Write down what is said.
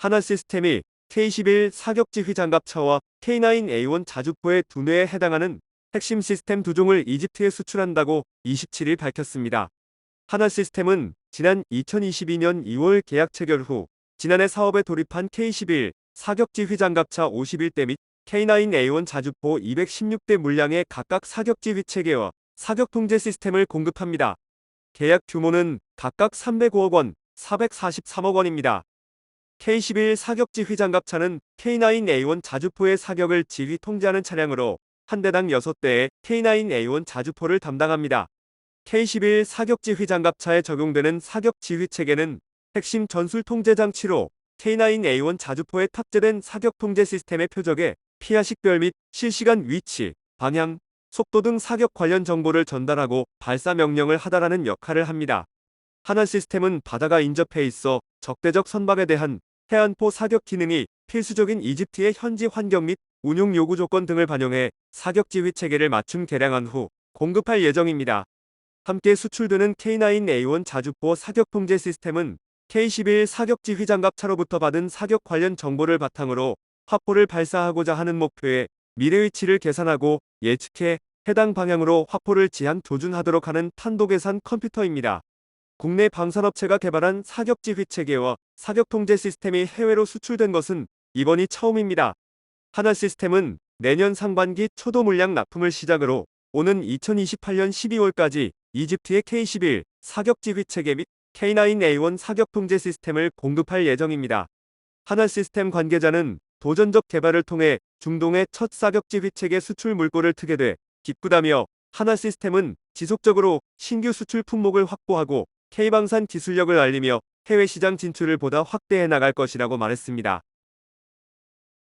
하나 시스템이 K11 사격지 휘 장갑차와 K9A1 자주포의 두뇌에 해당하는 핵심 시스템 두 종을 이집트에 수출한다고 27일 밝혔습니다. 하나 시스템은 지난 2022년 2월 계약 체결 후 지난해 사업에 돌입한 K11 사격지 휘 장갑차 51대 및 K9A1 자주포 216대 물량의 각각 사격지 휘 체계와 사격 통제 시스템을 공급합니다. 계약 규모는 각각 305억 원, 443억 원입니다. K11 사격지 휘 장갑차는 K9A1 자주포의 사격을 지휘 통제하는 차량으로 한 대당 6대의 K9A1 자주포를 담당합니다. K11 사격지 휘 장갑차에 적용되는 사격 지휘 체계는 핵심 전술 통제 장치로 K9A1 자주포에 탑재된 사격 통제 시스템의 표적에 피하 식별 및 실시간 위치, 방향, 속도 등 사격 관련 정보를 전달하고 발사 명령을 하달하는 역할을 합니다. 하나 시스템은 바다가 인접해 있어 적대적 선박에 대한 해안포 사격 기능이 필수적인 이집트의 현지 환경 및 운용 요구 조건 등을 반영해 사격 지휘 체계를 맞춤 개량한 후 공급할 예정입니다. 함께 수출되는 K9A1 자주포 사격 통제 시스템은 K11 사격 지휘 장갑차로부터 받은 사격 관련 정보를 바탕으로 화포를 발사하고자 하는 목표의 미래 위치를 계산하고 예측해 해당 방향으로 화포를 지향 조준하도록 하는 탄도 계산 컴퓨터입니다. 국내 방산업체가 개발한 사격 지휘 체계와 사격 통제 시스템이 해외로 수출된 것은 이번이 처음입니다. 하나 시스템은 내년 상반기 초도 물량 납품을 시작으로 오는 2028년 12월까지 이집트의 K11 사격 지휘 체계 및 K9A1 사격 통제 시스템을 공급할 예정입니다. 하나 시스템 관계자는 도전적 개발을 통해 중동의 첫 사격 지휘 체계 수출 물꼬를 트게 돼 기쁘다며 하나 시스템은 지속적으로 신규 수출 품목을 확보하고 K방산 기술력을 알리며 해외 시장 진출을 보다 확대해 나갈 것이라고 말했습니다.